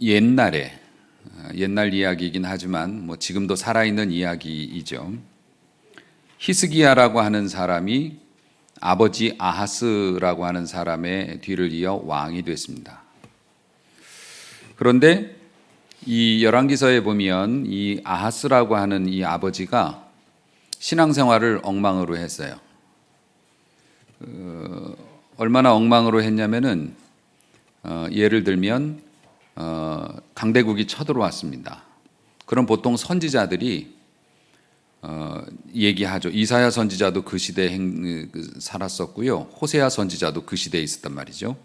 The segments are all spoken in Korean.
옛날에 어, 옛날 이야기이긴 하지만 뭐 지금도 살아있는 이야기이죠. 히스기야라고 하는 사람이 아버지 아하스라고 하는 사람의 뒤를 이어 왕이 됐습니다. 그런데 이 열왕기서에 보면 이 아하스라고 하는 이 아버지가 신앙생활을 엉망으로 했어요. 어, 얼마나 엉망으로 했냐면은 어, 예를 들면 어, 강대국이 쳐들어왔습니다. 그럼 보통 선지자들이 어, 얘기하죠. 이사야 선지자도 그 시대에 행, 그, 살았었고요. 호세아 선지자도 그 시대에 있었단 말이죠.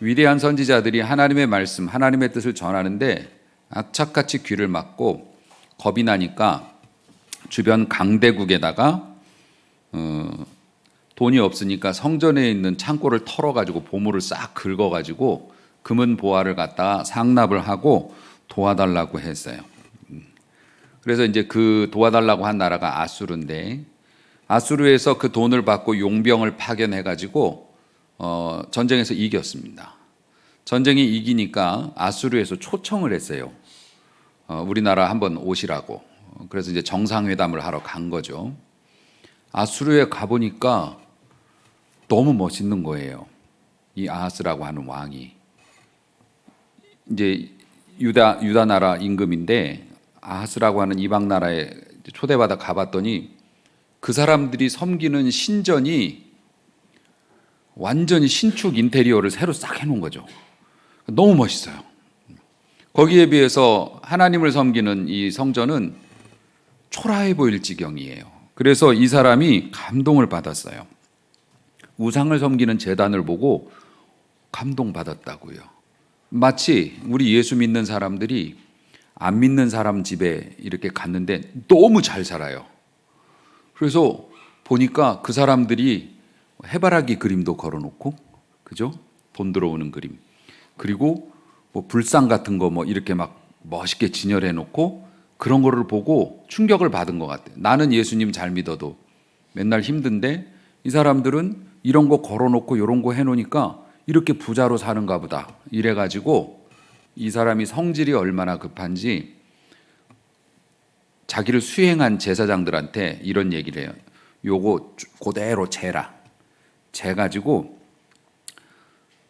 위대한 선지자들이 하나님의 말씀, 하나님의 뜻을 전하는데 악착같이 귀를 막고 겁이 나니까 주변 강대국에다가 어, 돈이 없으니까 성전에 있는 창고를 털어가지고 보물을 싹 긁어가지고 금은 보화를 갖다 상납을 하고 도와달라고 했어요. 그래서 이제 그 도와달라고 한 나라가 아수르인데 아수르에서 그 돈을 받고 용병을 파견해 가지고 어, 전쟁에서 이겼습니다. 전쟁이 이기니까 아수르에서 초청을 했어요. 어, 우리나라 한번 오시라고. 그래서 이제 정상회담을 하러 간 거죠. 아수르에 가보니까 너무 멋있는 거예요. 이 아하스라고 하는 왕이. 이제 유다 유다 나라 임금인데 아하스라고 하는 이방 나라에 초대받아 가봤더니 그 사람들이 섬기는 신전이 완전히 신축 인테리어를 새로 싹 해놓은 거죠. 너무 멋있어요. 거기에 비해서 하나님을 섬기는 이 성전은 초라해 보일 지경이에요. 그래서 이 사람이 감동을 받았어요. 우상을 섬기는 재단을 보고 감동받았다고요. 마치 우리 예수 믿는 사람들이 안 믿는 사람 집에 이렇게 갔는데 너무 잘 살아요. 그래서 보니까 그 사람들이 해바라기 그림도 걸어놓고, 그죠? 돈 들어오는 그림. 그리고 뭐 불상 같은 거 뭐 이렇게 막 멋있게 진열해 놓고 그런 거를 보고 충격을 받은 것 같아요. 나는 예수님 잘 믿어도 맨날 힘든데 이 사람들은 이런 거 걸어놓고 이런 거 해놓으니까 이렇게 부자로 사는가 보다. 이래가지고 이 사람이 성질이 얼마나 급한지 자기를 수행한 제사장들한테 이런 얘기를 해요. 요거 그대로 재라. 재가지고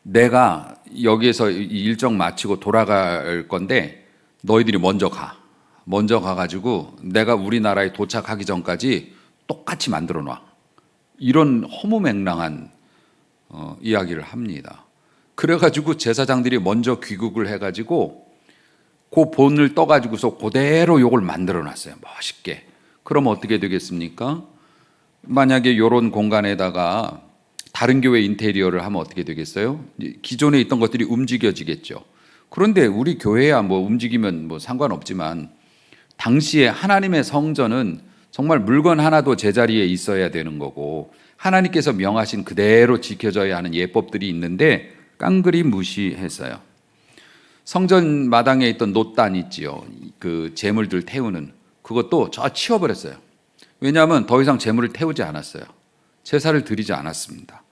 내가 여기에서 이 일정 마치고 돌아갈 건데 너희들이 먼저 가. 먼저 가가지고 내가 우리나라에 도착하기 전까지 똑같이 만들어 놔. 이런 허무맹랑한 어, 이야기를 합니다. 그래가지고 제사장들이 먼저 귀국을 해가지고 그 본을 떠가지고서 그대로 요걸 만들어 놨어요. 멋있게. 그럼 어떻게 되겠습니까? 만약에 이런 공간에다가 다른 교회 인테리어를 하면 어떻게 되겠어요? 기존에 있던 것들이 움직여지겠죠. 그런데 우리 교회야 뭐 움직이면 뭐 상관없지만 당시에 하나님의 성전은 정말 물건 하나도 제자리에 있어야 되는 거고 하나님께서 명하신 그대로 지켜져야 하는 예법들이 있는데 깡그리 무시했어요. 성전 마당에 있던 노단 있지요. 그 재물들 태우는 그것도 저 치워버렸어요. 왜냐하면 더 이상 재물을 태우지 않았어요. 제사를 드리지 않았습니다.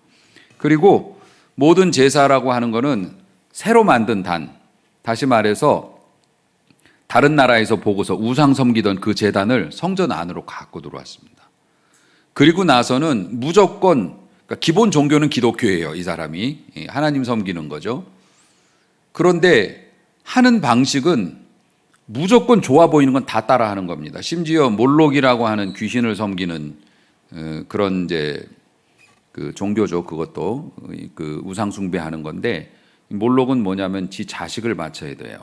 그리고 모든 제사라고 하는 거는 새로 만든 단, 다시 말해서 다른 나라에서 보고서 우상 섬기던 그 재단을 성전 안으로 갖고 들어왔습니다. 그리고 나서는 무조건 그러니까 기본 종교는 기독교예요. 이 사람이 예, 하나님 섬기는 거죠. 그런데 하는 방식은 무조건 좋아 보이는 건 다 따라 하는 겁니다. 심지어 몰록이라고 하는 귀신을 섬기는 어, 그런 이제 그 종교죠. 그것도 그 우상 숭배하는 건데 몰록은 뭐냐면 지 자식을 바쳐야 돼요.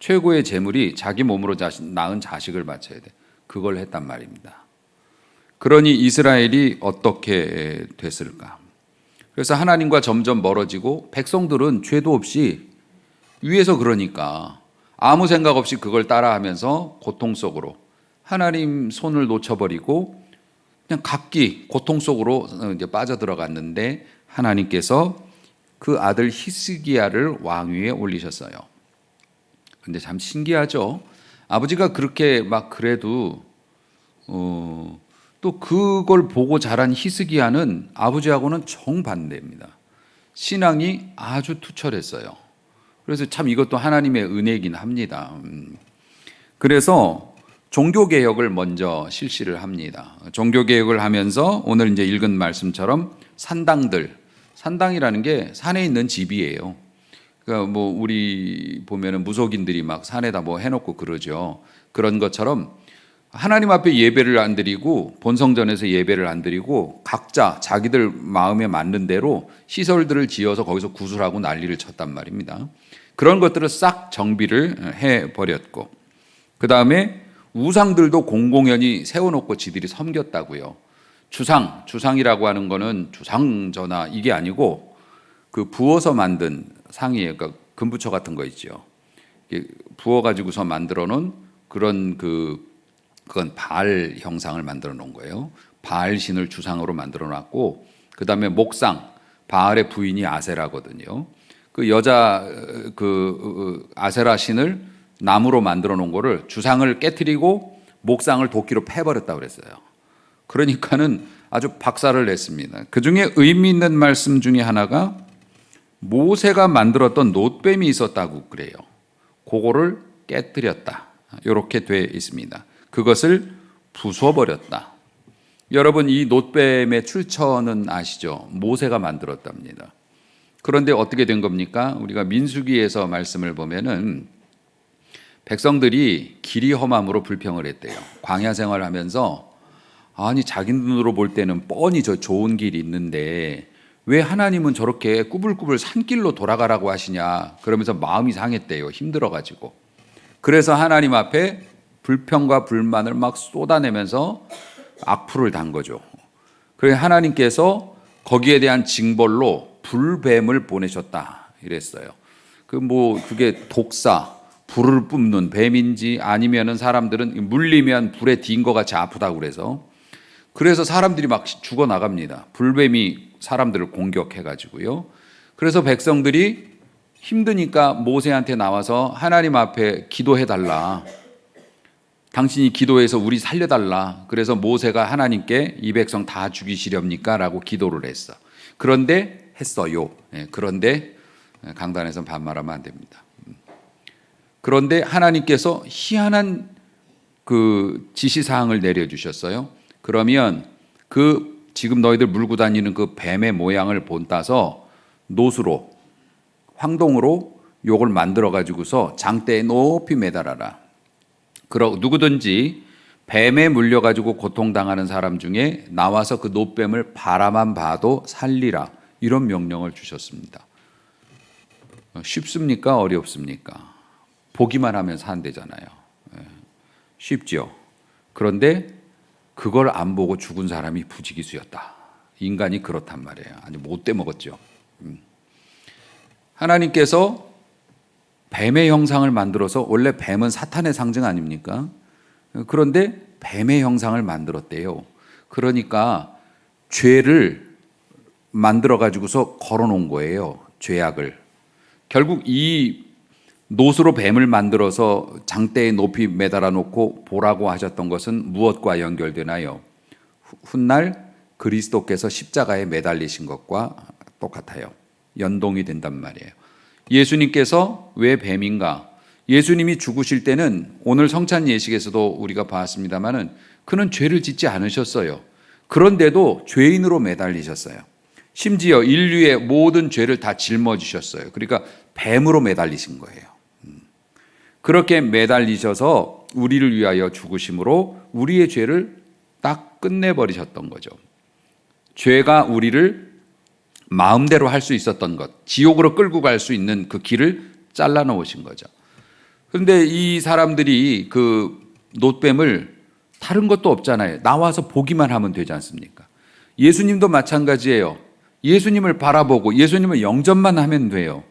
최고의 재물이 자기 몸으로 낳은 자식을 바쳐야 돼. 그걸 했단 말입니다. 그러니 이스라엘이 어떻게 됐을까? 그래서 하나님과 점점 멀어지고 백성들은 죄도 없이 위에서 그러니까 아무 생각 없이 그걸 따라하면서 고통 속으로 하나님 손을 놓쳐버리고 그냥 각기 고통 속으로 이제 빠져들어갔는데 하나님께서 그 아들 히스기야를 왕위에 올리셨어요. 근데 참 신기하죠. 아버지가 그렇게 막 그래도 어, 또 그걸 보고 자란 히스기야는 아버지하고는 정반대입니다. 신앙이 아주 투철했어요. 그래서 참 이것도 하나님의 은혜이긴 합니다. 음. 그래서 종교 개혁을 먼저 실시를 합니다. 종교 개혁을 하면서 오늘 이제 읽은 말씀처럼 산당들 산당이라는 게 산에 있는 집이에요. 그러니까 뭐 우리 보면은 무속인들이 막 산에다 뭐 해놓고 그러죠. 그런 것처럼 하나님 앞에 예배를 안 드리고 본성전에서 예배를 안 드리고 각자 자기들 마음에 맞는 대로 시설들을 지어서 거기서 구슬하고 난리를 쳤단 말입니다. 그런 것들을 싹 정비를 해 버렸고 그 다음에 우상들도 공공연히 세워놓고 지들이 섬겼다고요. 주상, 주상이라고 하는 거는 주상전화 이게 아니고 그 부어서 만든 상이에요. 그러니까 금부처 같은 거 있죠. 부어 가지고서 만들어 놓은 그런 그 그건 바알 형상을 만들어 놓은 거예요. 바알 신을 주상으로 만들어 놨고 그다음에 목상 바알의 부인이 아세라거든요. 그 여자 그 아세라 신을 나무로 만들어 놓은 거를 주상을 깨뜨리고 목상을 도끼로 패버렸다 그랬어요. 그러니까는 아주 박살을 냈습니다. 그 중에 의미 있는 말씀 중에 하나가 모세가 만들었던 놋뱀이 있었다고 그래요. 그거를 깨뜨렸다. 이렇게 돼 있습니다. 그것을 부숴버렸다. 여러분 이 놋뱀의 출처는 아시죠? 모세가 만들었답니다. 그런데 어떻게 된 겁니까? 우리가 민수기에서 말씀을 보면은 백성들이 길이 험함으로 불평을 했대요. 광야 생활하면서 아니 자기 눈으로 볼 때는 뻔히 저 좋은 길이 있는데 왜 하나님은 저렇게 꾸불꾸불 산길로 돌아가라고 하시냐 그러면서 마음이 상했대요. 힘들어 가지고. 그래서 하나님 앞에 불평과 불만을 막 쏟아내면서 악플을 단 거죠. 그래 하나님께서 거기에 대한 징벌로 불뱀을 보내셨다 이랬어요. 그 뭐 그게 독사, 불을 뿜는 뱀인지 아니면은 사람들은 물리면 불에 딘 것 같이 아프다고 그래서 그래서 사람들이 막 죽어 나갑니다. 불뱀이 사람들을 공격해 가지고요. 그래서 백성들이 힘드니까 모세한테 나와서 하나님 앞에 기도해 달라. 당신이 기도해서 우리 살려달라. 그래서 모세가 하나님께 이 백성 다 죽이시렵니까? 라고 기도를 했어. 그런데 했어요. 예, 그런데 강단에서 반말하면 안 됩니다. 그런데 하나님께서 희한한 그 지시사항을 내려주셨어요. 그러면 그 지금 너희들 물고 다니는 그 뱀의 모양을 본따서 노수로 황동으로 요걸 만들어 가지고서 장대에 높이 매달아라. 그러 누구든지 뱀에 물려 가지고 고통당하는 사람 중에 나와서 그 노뱀을 바라만 봐도 살리라. 이런 명령을 주셨습니다. 쉽습니까? 어렵습니까? 보기만 하면 산대잖아요. 예. 쉽죠. 그런데 그걸 안 보고 죽은 사람이 부지기수였다. 인간이 그렇단 말이에요. 아주 못돼 먹었죠. 음. 하나님께서 뱀의 형상을 만들어서 원래 뱀은 사탄의 상징 아닙니까? 그런데 뱀의 형상을 만들었대요. 그러니까 죄를 만들어 가지고서 걸어 놓은 거예요. 죄악을. 결국 이 노수로 뱀을 만들어서 장대에 높이 매달아 놓고 보라고 하셨던 것은 무엇과 연결되나요? 훗날 그리스도께서 십자가에 매달리신 것과 똑같아요. 연동이 된단 말이에요. 예수님께서 왜 뱀인가? 예수님이 죽으실 때는 오늘 성찬 예식에서도 우리가 봤습니다마는 그는 죄를 짓지 않으셨어요. 그런데도 죄인으로 매달리셨어요. 심지어 인류의 모든 죄를 다 짊어지셨어요. 그러니까 뱀으로 매달리신 거예요. 음. 그렇게 매달리셔서 우리를 위하여 죽으심으로 우리의 죄를 딱 끝내버리셨던 거죠. 죄가 우리를 마음대로 할 수 있었던 것, 지옥으로 끌고 갈 수 있는 그 길을 잘라 놓으신 거죠. 그런데 이 사람들이 그 놋뱀을 다른 것도 없잖아요. 나와서 보기만 하면 되지 않습니까? 예수님도 마찬가지예요. 예수님을 바라보고 예수님을 영접만 하면 돼요.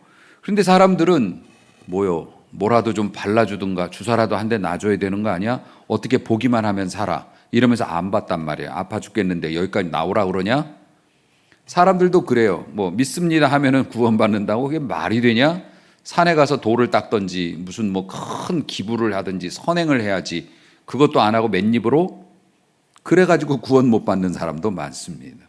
그런데 사람들은 뭐요? 뭐라도 좀 발라주든가 주사라도 한 대 놔줘야 되는 거 아니야? 어떻게 보기만 하면 살아? 이러면서 안 봤단 말이에요. 아파 죽겠는데 여기까지 나오라 그러냐? 사람들도 그래요. 뭐 믿습니다 하면은 구원받는다고 그게 말이 되냐? 산에 가서 돌을 닦던지 무슨 뭐 큰 기부를 하든지 선행을 해야지 그것도 안 하고 맨입으로 그래 가지고 구원 못 받는 사람도 많습니다.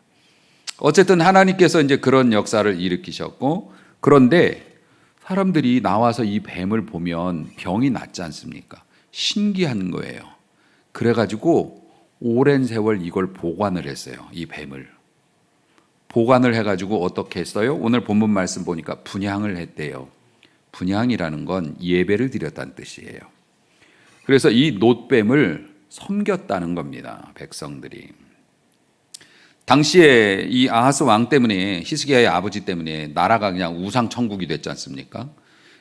어쨌든 하나님께서 이제 그런 역사를 일으키셨고 그런데 사람들이 나와서 이 뱀을 보면 병이 낫지 않습니까? 신기한 거예요. 그래 가지고 오랜 세월 이걸 보관을 했어요. 이 뱀을. 보관을 해가지고 어떻게 했어요? 오늘 본문 말씀 보니까 분양을 했대요. 분양이라는 건 예배를 드렸다는 뜻이에요. 그래서 이 놋뱀을 섬겼다는 겁니다. 백성들이. 당시에 이 아하스 왕 때문에 히스기야의 아버지 때문에 나라가 그냥 우상 천국이 됐지 않습니까?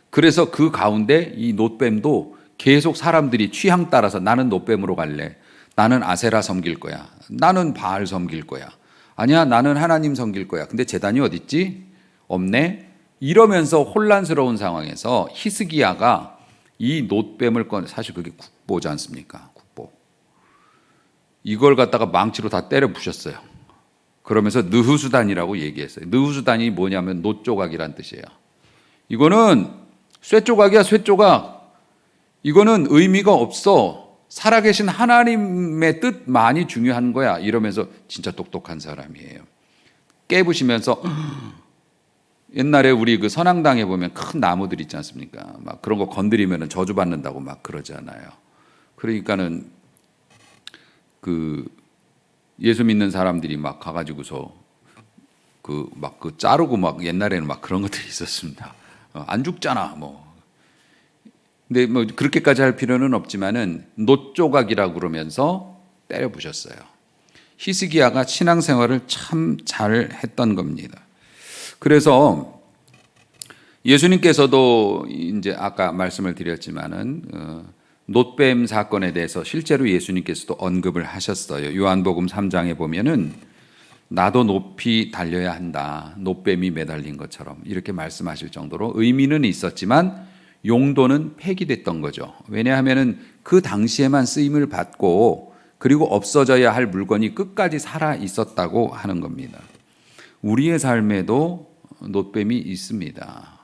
그래서 그 가운데 이 놋뱀도 계속 사람들이 취향 따라서 나는 놋뱀으로 갈래. 나는 아세라 섬길 거야. 나는 바알 섬길 거야. 아니야, 나는 하나님 섬길 거야. 근데 재단이 어디 있지? 없네. 이러면서 혼란스러운 상황에서 히스기야가 이 놋뱀을 꺼내 사실 그게 국보지 않습니까? 국보. 이걸 갖다가 망치로 다 때려 부셨어요. 그러면서 느후수단이라고 얘기했어요. 느후수단이 뭐냐면 놋조각이란 뜻이에요. 이거는 쇠조각이야, 쇠조각. 이거는 의미가 없어. 살아계신 하나님의 뜻만이 중요한 거야. 이러면서 진짜 똑똑한 사람이에요. 깨부시면서 옛날에 우리 그 선앙당에 보면 큰 나무들 있지 않습니까? 막 그런 거 건드리면 저주받는다고 막 그러잖아요. 그러니까는 그 예수 믿는 사람들이 막 가가지고서 그 막그 자르고 막 옛날에는 막 그런 것들이 있었습니다. 어, 안 죽잖아 뭐. 근데 뭐 그렇게까지 할 필요는 없지만은 놋조각이라고 그러면서 때려 부셨어요. 히스기야가 신앙생활을 참 잘 했던 겁니다. 그래서 예수님께서도 이제 아까 말씀을 드렸지만은 어, 놋뱀 사건에 대해서 실제로 예수님께서도 언급을 하셨어요. 요한복음 3장에 보면은 나도 높이 달려야 한다. 놋뱀이 매달린 것처럼 이렇게 말씀하실 정도로 의미는 있었지만 용도는 폐기됐던 거죠. 왜냐하면은 그 당시에만 쓰임을 받고 그리고 없어져야 할 물건이 끝까지 살아 있었다고 하는 겁니다. 우리의 삶에도 놋뱀이 있습니다.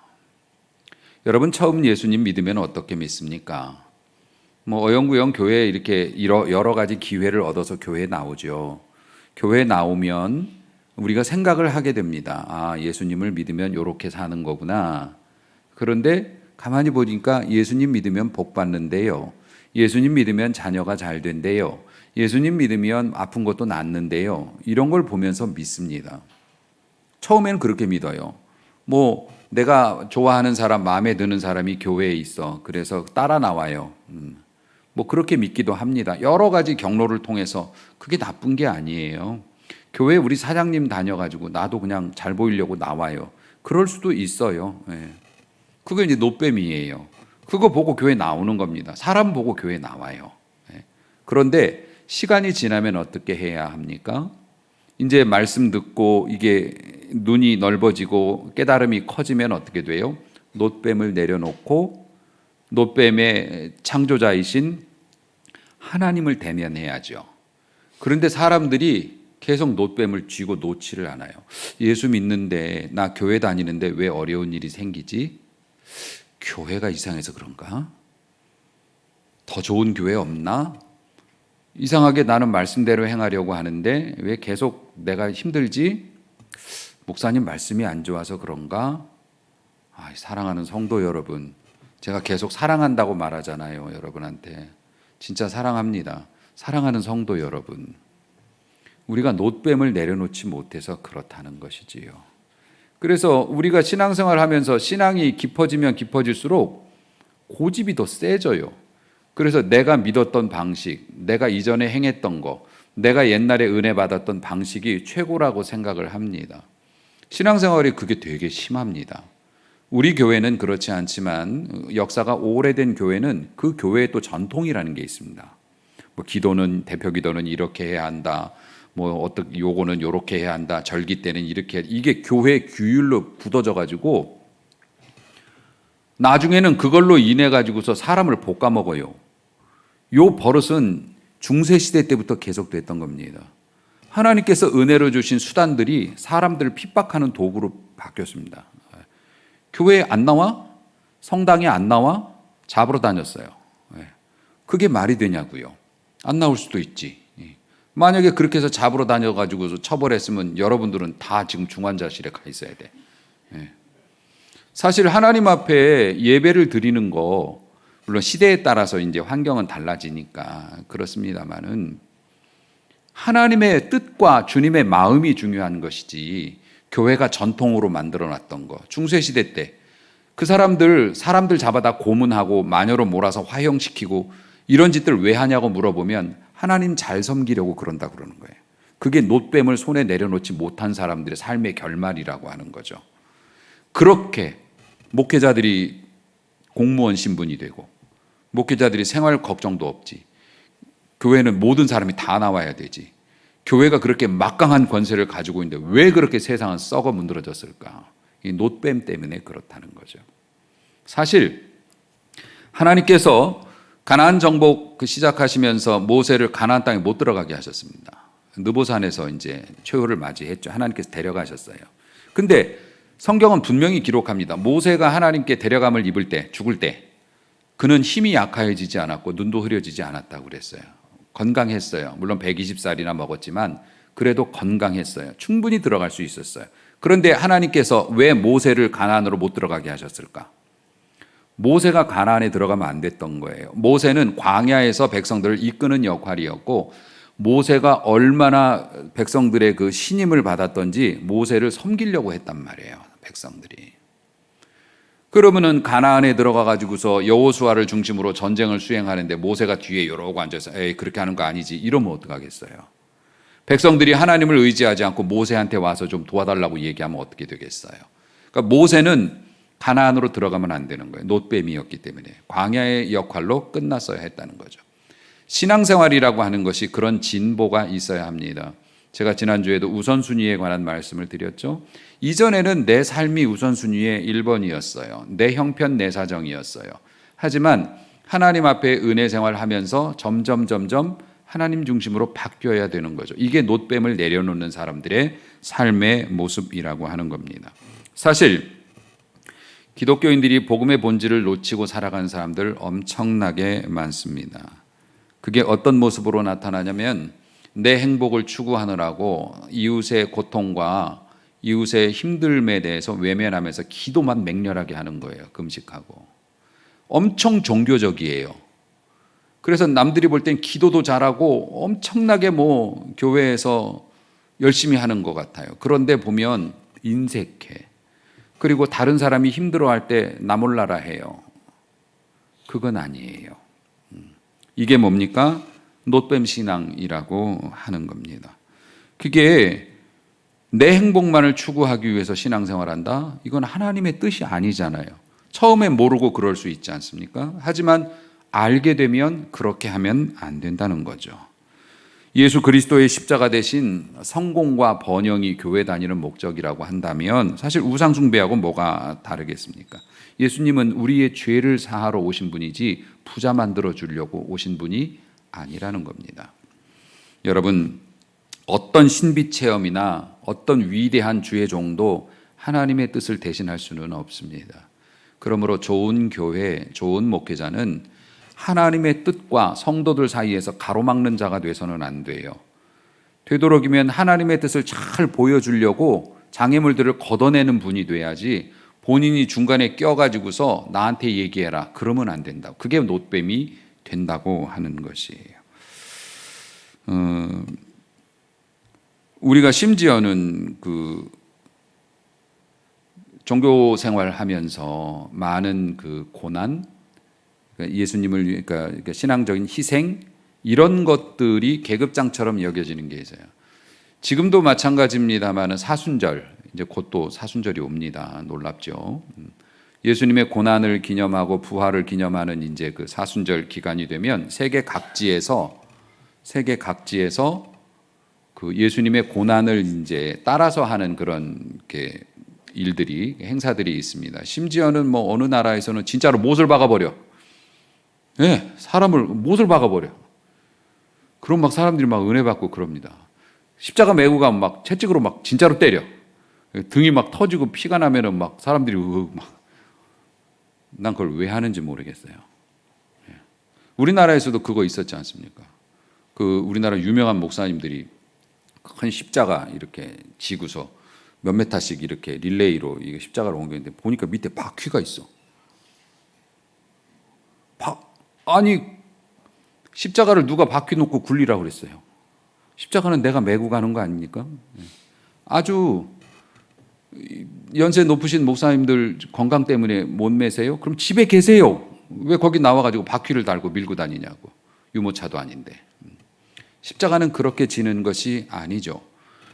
여러분 처음 예수님 믿으면 어떻게 믿습니까? 뭐 어영부영 교회에 이렇게 여러 가지 기회를 얻어서 교회에 나오죠. 교회에 나오면 우리가 생각을 하게 됩니다. 아, 예수님을 믿으면 이렇게 사는 거구나. 그런데 가만히 보니까 예수님 믿으면 복 받는데요. 예수님 믿으면 자녀가 잘 된대요. 예수님 믿으면 아픈 것도 낫는데요. 이런 걸 보면서 믿습니다. 처음에는 그렇게 믿어요. 뭐 내가 좋아하는 사람, 마음에 드는 사람이 교회에 있어. 그래서 따라 나와요. 음. 뭐 그렇게 믿기도 합니다. 여러 가지 경로를 통해서 그게 나쁜 게 아니에요. 교회 우리 사장님 다녀가지고 나도 그냥 잘 보이려고 나와요. 그럴 수도 있어요. 예. 그게 이제 노뱀이에요. 그거 보고 교회 나오는 겁니다. 사람 보고 교회 나와요. 예. 그런데 시간이 지나면 어떻게 해야 합니까? 이제 말씀 듣고 이게 눈이 넓어지고 깨달음이 커지면 어떻게 돼요? 놋뱀을 내려놓고 놋뱀의 창조자이신 하나님을 대면해야죠. 그런데 사람들이 계속 놋뱀을 쥐고 놓지를 않아요. 예수 믿는데 나 교회 다니는데 왜 어려운 일이 생기지? 교회가 이상해서 그런가? 더 좋은 교회 없나? 이상하게 나는 말씀대로 행하려고 하는데 왜 계속 내가 힘들지? 목사님 말씀이 안 좋아서 그런가? 아, 사랑하는 성도 여러분, 제가 계속 사랑한다고 말하잖아요, 여러분한테. 진짜 사랑합니다. 사랑하는 성도 여러분. 우리가 놋뱀을 내려놓지 못해서 그렇다는 것이지요. 그래서 우리가 신앙생활 하면서 신앙이 깊어지면 깊어질수록 고집이 더 세져요. 그래서 내가 믿었던 방식, 내가 이전에 행했던 거, 내가 옛날에 은혜 받았던 방식이 최고라고 생각을 합니다. 신앙생활이 그게 되게 심합니다. 우리 교회는 그렇지 않지만 역사가 오래된 교회는 그 교회에 또 전통이라는 게 있습니다. 뭐 기도는 대표 기도는 이렇게 해야 한다. 뭐 어떻게 요거는 요렇게 해야 한다. 절기 때는 이렇게 이게 교회 규율로 굳어져 가지고 나중에는 그걸로 인해 가지고서 사람을 볶아 먹어요. 요 버릇은 중세 시대 때부터 계속됐던 겁니다. 하나님께서 은혜로 주신 수단들이 사람들을 핍박하는 도구로 바뀌었습니다. 교회에 안 나와? 성당에 안 나와? 잡으러 다녔어요. 예. 그게 말이 되냐고요. 안 나올 수도 있지. 예. 만약에 그렇게 해서 잡으러 다녀가지고 처벌했으면 여러분들은 다 지금 중환자실에 가 있어야 돼. 예. 사실 하나님 앞에 예배를 드리는 거 물론 시대에 따라서 이제 환경은 달라지니까 그렇습니다만은 하나님의 뜻과 주님의 마음이 중요한 것이지 교회가 전통으로 만들어 놨던 거 중세 시대 때 그 사람들 사람들 잡아다 고문하고 마녀로 몰아서 화형시키고 이런 짓들 왜 하냐고 물어보면 하나님 잘 섬기려고 그런다 그러는 거예요. 그게 노뱀을 손에 내려놓지 못한 사람들의 삶의 결말이라고 하는 거죠. 그렇게 목회자들이 공무원 신분이 되고 목회자들이 생활 걱정도 없지. 교회는 모든 사람이 다 나와야 되지. 교회가 그렇게 막강한 권세를 가지고 있는데 왜 그렇게 세상은 썩어 문드러졌을까? 이 노뱀 때문에 그렇다는 거죠. 사실 하나님께서 가나안 정복 그 시작하시면서 모세를 가나안 땅에 못 들어가게 하셨습니다. 느보산에서 이제 최후를 맞이했죠. 하나님께서 데려가셨어요. 근데 성경은 분명히 기록합니다. 모세가 하나님께 데려감을 입을 때, 죽을 때, 그는 힘이 약해지지 않았고 눈도 흐려지지 않았다고 그랬어요. 건강했어요. 물론 120살이나 먹었지만 그래도 건강했어요. 충분히 들어갈 수 있었어요. 그런데 하나님께서 왜 모세를 가나안으로 못 들어가게 하셨을까? 모세가 가나안에 들어가면 안 됐던 거예요. 모세는 광야에서 백성들을 이끄는 역할이었고 모세가 얼마나 백성들의 그 신임을 받았던지 모세를 섬기려고 했단 말이에요. 백성들이. 그러면은 가나안에 들어가 가지고서 여호수아를 중심으로 전쟁을 수행하는데 모세가 뒤에 이러고 앉아서 에이 그렇게 하는 거 아니지 이러면 어떡하겠어요. 백성들이 하나님을 의지하지 않고 모세한테 와서 좀 도와달라고 얘기하면 어떻게 되겠어요. 그러니까 모세는 가나안으로 들어가면 안 되는 거예요. 노뱀이었기 때문에 광야의 역할로 끝났어야 했다는 거죠. 신앙생활이라고 하는 것이 그런 진보가 있어야 합니다. 제가 지난주에도 우선순위에 관한 말씀을 드렸죠. 이전에는 내 삶이 우선순위의 1번이었어요. 내 형편, 내 사정이었어요. 하지만 하나님 앞에 은혜 생활 하면서 점점, 점점 하나님 중심으로 바뀌어야 되는 거죠. 이게 노뱀을 내려놓는 사람들의 삶의 모습이라고 하는 겁니다. 사실 기독교인들이 복음의 본질을 놓치고 살아가는 사람들 엄청나게 많습니다. 그게 어떤 모습으로 나타나냐면 내 행복을 추구하느라고 이웃의 고통과 이웃의 힘듦에 대해서 외면하면서 기도만 맹렬하게 하는 거예요. 금식하고. 엄청 종교적이에요. 그래서 남들이 볼 땐 기도도 잘하고 엄청나게 뭐 교회에서 열심히 하는 것 같아요. 그런데 보면 인색해. 그리고 다른 사람이 힘들어할 때 나 몰라라 해요. 그건 아니에요. 음. 이게 뭡니까? 노뱀 신앙이라고 하는 겁니다. 그게 내 행복만을 추구하기 위해서 신앙생활한다? 이건 하나님의 뜻이 아니잖아요. 처음에 모르고 그럴 수 있지 않습니까? 하지만 알게 되면 그렇게 하면 안 된다는 거죠. 예수 그리스도의 십자가 대신 성공과 번영이 교회 다니는 목적이라고 한다면 사실 우상숭배하고 뭐가 다르겠습니까? 예수님은 우리의 죄를 사하러 오신 분이지 부자 만들어 주려고 오신 분이 아니라는 겁니다. 여러분, 어떤 신비 체험이나 어떤 위대한 주의 종도 하나님의 뜻을 대신할 수는 없습니다. 그러므로 좋은 교회, 좋은 목회자는 하나님의 뜻과 성도들 사이에서 가로막는 자가 돼서는 안 돼요. 되도록이면 하나님의 뜻을 잘 보여주려고 장애물들을 걷어내는 분이 돼야지 본인이 중간에 껴가지고서 나한테 얘기해라. 그러면 안 된다. 그게 노뱀이 된다고 하는 것이에요. 어, 우리가 심지어는 그 종교 생활하면서 많은 그 고난, 예수님을 그러니까, 그러니까 신앙적인 희생 이런 것들이 계급장처럼 여겨지는 게 있어요. 지금도 마찬가지입니다만은 사순절 이제 곧 또 사순절이 옵니다. 놀랍죠. 음. 예수님의 고난을 기념하고 부활을 기념하는 이제 그 사순절 기간이 되면 세계 각지에서 세계 각지에서 그 예수님의 고난을 이제 따라서 하는 그런 게 일들이 행사들이 있습니다. 심지어는 뭐 어느 나라에서는 진짜로 못을 박아 버려. 예, 네, 사람을 못을 박아버려. 그럼 막 사람들이 막 은혜 받고 그럽니다. 십자가 메고 가면 막 채찍으로 막 진짜로 때려. 등이 막 터지고 피가 나면은 막 사람들이 막 난 그걸 왜 하는지 모르겠어요. 예. 우리나라에서도 그거 있었지 않습니까? 그 우리나라 유명한 목사님들이 큰 십자가 이렇게 지고서 몇 메타씩 이렇게 릴레이로 이게 십자가를 옮겼는데 보니까 밑에 바퀴가 있어. 바, 아니 십자가를 누가 바퀴 놓고 굴리라 그랬어요. 십자가는 내가 메고 가는 거 아닙니까? 예. 아주 연세 높으신 목사님들 건강 때문에 못 매세요? 그럼 집에 계세요. 왜 거기 나와가지고 바퀴를 달고 밀고 다니냐고. 유모차도 아닌데. 음. 십자가는 그렇게 지는 것이 아니죠.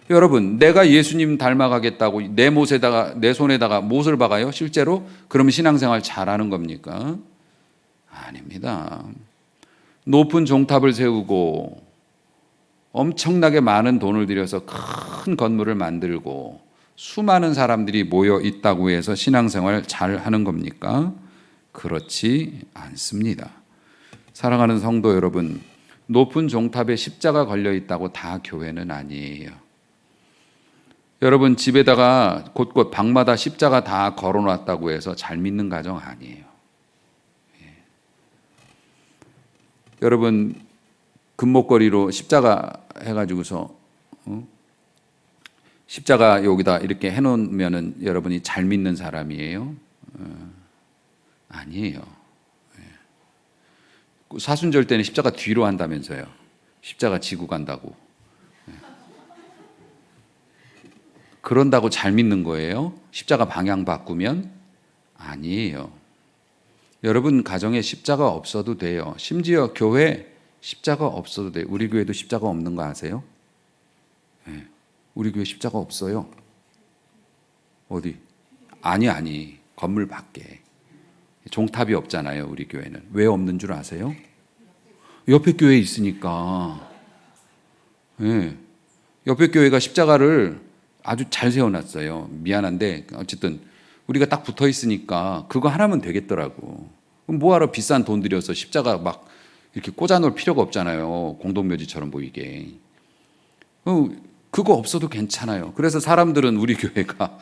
여러분, 내가 예수님 닮아가겠다고 내 못에다가 내 손에다가 못을 박아요? 실제로? 그러면 신앙생활 잘하는 겁니까? 아닙니다. 높은 종탑을 세우고 엄청나게 많은 돈을 들여서 큰 건물을 만들고 수많은 사람들이 모여 있다고 해서 신앙생활 잘 하는 겁니까? 그렇지 않습니다. 사랑하는 성도 여러분, 높은 종탑에 십자가 걸려 있다고 다 교회는 아니에요. 여러분 집에다가 곳곳 방마다 십자가 다 걸어 놨다고 해서 잘 믿는 가정 아니에요. 여러분 금목걸이로 십자가 해가지고서 어? 십자가 여기다 이렇게 해놓으면은 여러분이 잘 믿는 사람이에요? 어, 아니에요. 예. 사순절 때는 십자가 뒤로 한다면서요. 십자가 지고 간다고. 예. 그런다고 잘 믿는 거예요? 십자가 방향 바꾸면 아니에요. 여러분 가정에 십자가 없어도 돼요. 심지어 교회 십자가 없어도 돼요. 우리 교회도 십자가 없는 거 아세요? 네. 우리 교회 십자가 없어요. 어디? 아니 아니 건물 밖에 종탑이 없잖아요. 우리 교회는 왜 없는 줄 아세요? 옆에 교회 있으니까. 네. 옆에 교회가 십자가를 아주 잘 세워놨어요. 미안한데 어쨌든 우리가 딱 붙어 있으니까 그거 하나면 되겠더라고. 그럼 뭐하러 비싼 돈 들여서 십자가 막 이렇게 꽂아놓을 필요가 없잖아요. 공동묘지처럼 보이게. 어, 그거 없어도 괜찮아요. 그래서 사람들은 우리 교회가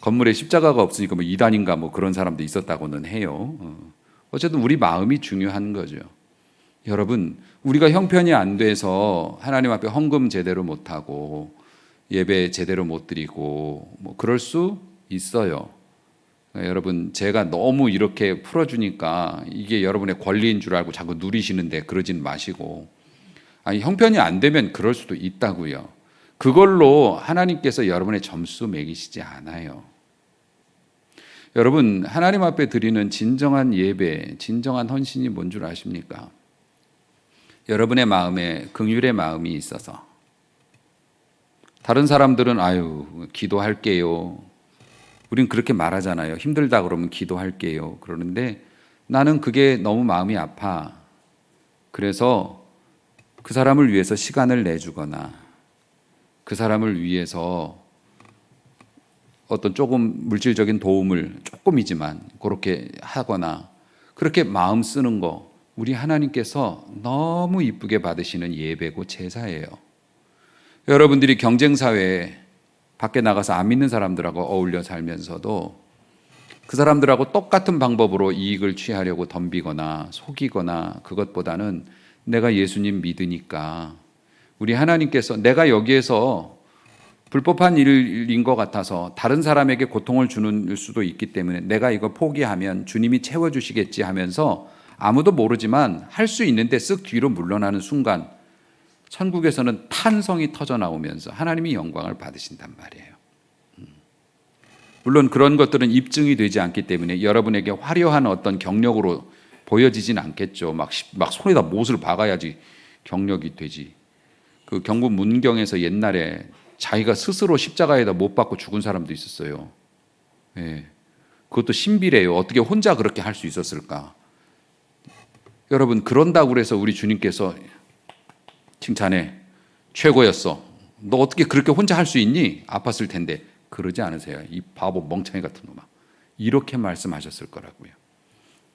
건물에 십자가가 없으니까 뭐 이단인가 뭐 그런 사람도 있었다고는 해요. 어. 어쨌든 우리 마음이 중요한 거죠. 여러분, 우리가 형편이 안 돼서 하나님 앞에 헌금 제대로 못 하고 예배 제대로 못 드리고 뭐 그럴 수 있어요. 여러분 제가 너무 이렇게 풀어주니까 이게 여러분의 권리인 줄 알고 자꾸 누리시는데 그러진 마시고 아니 형편이 안 되면 그럴 수도 있다고요. 그걸로 하나님께서 여러분의 점수 매기시지 않아요. 여러분 하나님 앞에 드리는 진정한 예배, 진정한 헌신이 뭔 줄 아십니까? 여러분의 마음에 긍휼의 마음이 있어서 다른 사람들은 아유 기도할게요. 우린 그렇게 말하잖아요. 힘들다 그러면 기도할게요. 그러는데 나는 그게 너무 마음이 아파. 그래서 그 사람을 위해서 시간을 내주거나 그 사람을 위해서 어떤 조금 물질적인 도움을 조금이지만 그렇게 하거나 그렇게 마음 쓰는 거 우리 하나님께서 너무 이쁘게 받으시는 예배고 제사예요. 여러분들이 경쟁 사회에 밖에 나가서 안 믿는 사람들하고 어울려 살면서도 그 사람들하고 똑같은 방법으로 이익을 취하려고 덤비거나 속이거나 그것보다는 내가 예수님 믿으니까 우리 하나님께서 내가 여기에서 불법한 일인 것 같아서 다른 사람에게 고통을 주는 수도 있기 때문에 내가 이거 포기하면 주님이 채워주시겠지 하면서 아무도 모르지만 할 수 있는데 쓱 뒤로 물러나는 순간 천국에서는 탄성이 터져 나오면서 하나님이 영광을 받으신단 말이에요. 음. 물론 그런 것들은 입증이 되지 않기 때문에 여러분에게 화려한 어떤 경력으로 보여지진 않겠죠. 막, 막 손에다 못을 박아야지 경력이 되지. 그 경북 문경에서 옛날에 자기가 스스로 십자가에다 못 박고 죽은 사람도 있었어요. 예. 그것도 신비래요. 어떻게 혼자 그렇게 할 수 있었을까? 여러분, 그런다고 그래서 우리 주님께서 칭찬해. 최고였어. 너 어떻게 그렇게 혼자 할 수 있니? 아팠을 텐데. 그러지 않으세요. 이 바보 멍청이 같은 놈아. 이렇게 말씀하셨을 거라고요.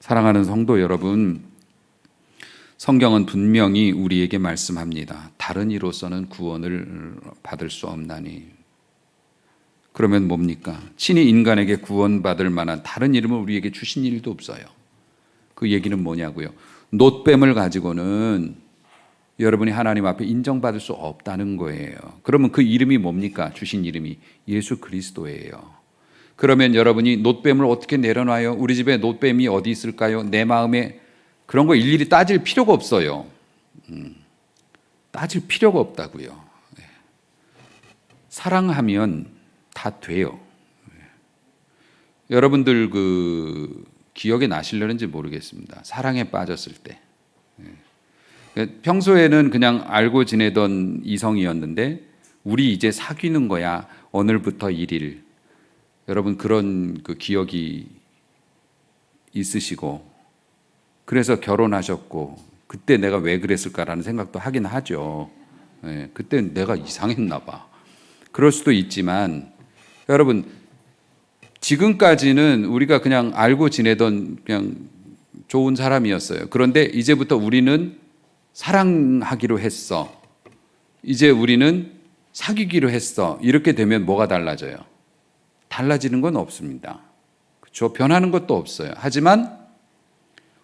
사랑하는 성도 여러분, 성경은 분명히 우리에게 말씀합니다. 다른 이로서는 구원을 받을 수 없나니. 그러면 뭡니까? 친히 인간에게 구원받을 만한 다른 이름을 우리에게 주신 일도 없어요. 그 얘기는 뭐냐고요? 노뱀을 가지고는 여러분이 하나님 앞에 인정받을 수 없다는 거예요. 그러면 그 이름이 뭡니까? 주신 이름이 예수 그리스도예요. 그러면 여러분이 노뱀을 어떻게 내려놔요? 우리 집에 노뱀이 어디 있을까요? 내 마음에 그런 거 일일이 따질 필요가 없어요. 음, 따질 필요가 없다고요. 네. 사랑하면 다 돼요. 네. 여러분들 그 기억에 나실려는지 모르겠습니다. 사랑에 빠졌을 때. 네. 평소에는 그냥 알고 지내던 이성이었는데 우리 이제 사귀는 거야. 오늘부터 1일. 여러분 그런 그 기억이 있으시고 그래서 결혼하셨고 그때 내가 왜 그랬을까라는 생각도 하긴 하죠. 예, 그때 내가 이상했나 봐. 그럴 수도 있지만 여러분 지금까지는 우리가 그냥 알고 지내던 그냥 좋은 사람이었어요. 그런데 이제부터 우리는 사랑하기로 했어. 이제 우리는 사귀기로 했어. 이렇게 되면 뭐가 달라져요? 달라지는 건 없습니다. 그렇죠? 변하는 것도 없어요. 하지만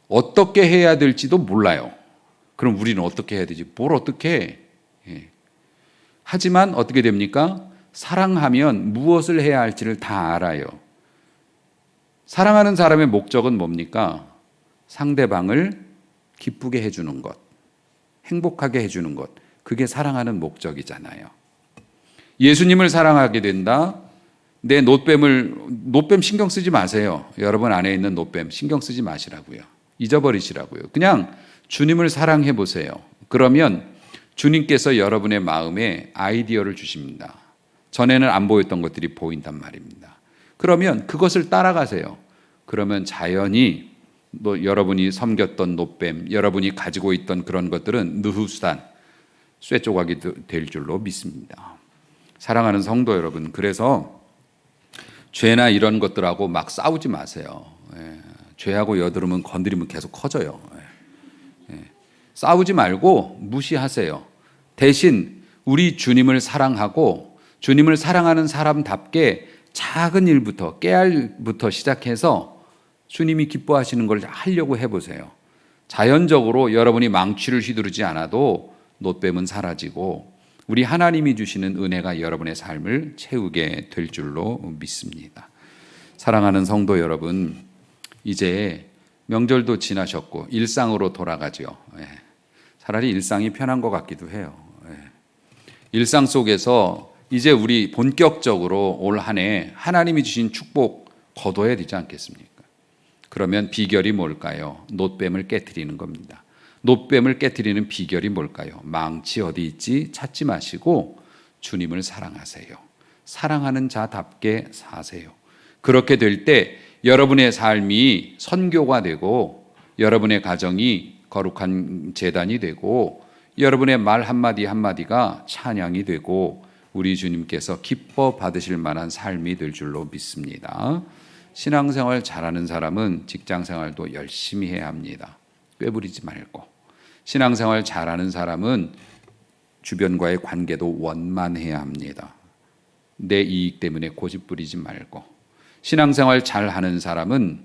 어떻게 해야 될지도 몰라요. 그럼 우리는 어떻게 해야 되지? 뭘 어떻게 해? 예. 하지만 어떻게 됩니까? 사랑하면 무엇을 해야 할지를 다 알아요. 사랑하는 사람의 목적은 뭡니까? 상대방을 기쁘게 해주는 것, 행복하게 해주는 것. 그게 사랑하는 목적이잖아요. 예수님을 사랑하게 된다. 내 노뱀을 노뱀 신경 쓰지 마세요. 여러분 안에 있는 노뱀 신경 쓰지 마시라고요. 잊어버리시라고요. 그냥 주님을 사랑해 보세요. 그러면 주님께서 여러분의 마음에 아이디어를 주십니다. 전에는 안 보였던 것들이 보인단 말입니다. 그러면 그것을 따라가세요. 그러면 자연히 뭐 여러분이 섬겼던 노뱀, 여러분이 가지고 있던 그런 것들은 느후수단, 쇠조각이 될 줄로 믿습니다. 사랑하는 성도 여러분, 그래서 죄나 이런 것들하고 막 싸우지 마세요. 예. 죄하고 여드름은 건드리면 계속 커져요. 예. 예. 싸우지 말고 무시하세요. 대신 우리 주님을 사랑하고 주님을 사랑하는 사람답게 작은 일부터 깨알부터 시작해서 주님이 기뻐하시는 걸 하려고 해보세요. 자연적으로 여러분이 망치를 휘두르지 않아도 노뱀은 사라지고 우리 하나님이 주시는 은혜가 여러분의 삶을 채우게 될 줄로 믿습니다. 사랑하는 성도 여러분, 이제 명절도 지나셨고 일상으로 돌아가죠. 예. 차라리 일상이 편한 것 같기도 해요. 예. 일상 속에서 이제 우리 본격적으로 올 한 해 하나님이 주신 축복 거둬야 되지 않겠습니까? 그러면 비결이 뭘까요? 노뱀을 깨뜨리는 겁니다. 노뱀을 깨뜨리는 비결이 뭘까요? 망치 어디 있지 찾지 마시고 주님을 사랑하세요. 사랑하는 자답게 사세요. 그렇게 될 때 여러분의 삶이 선교가 되고 여러분의 가정이 거룩한 재단이 되고 여러분의 말 한마디 한마디가 찬양이 되고 우리 주님께서 기뻐 받으실 만한 삶이 될 줄로 믿습니다. 신앙생활 잘하는 사람은 직장생활도 열심히 해야 합니다. 꾀부리지 말고. 신앙생활 잘하는 사람은 주변과의 관계도 원만해야 합니다. 내 이익 때문에 고집 부리지 말고 신앙생활 잘하는 사람은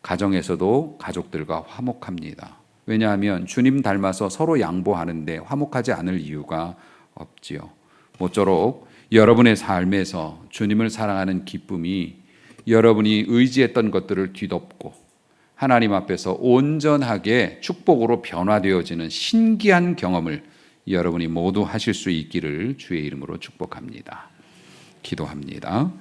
가정에서도 가족들과 화목합니다. 왜냐하면 주님 닮아서 서로 양보하는데 화목하지 않을 이유가 없지요. 모쪼록 여러분의 삶에서 주님을 사랑하는 기쁨이 여러분이 의지했던 것들을 뒤덮고 하나님 앞에서 온전하게 축복으로 변화되어지는 신기한 경험을 여러분이 모두 하실 수 있기를 주의 이름으로 축복합니다. 기도합니다.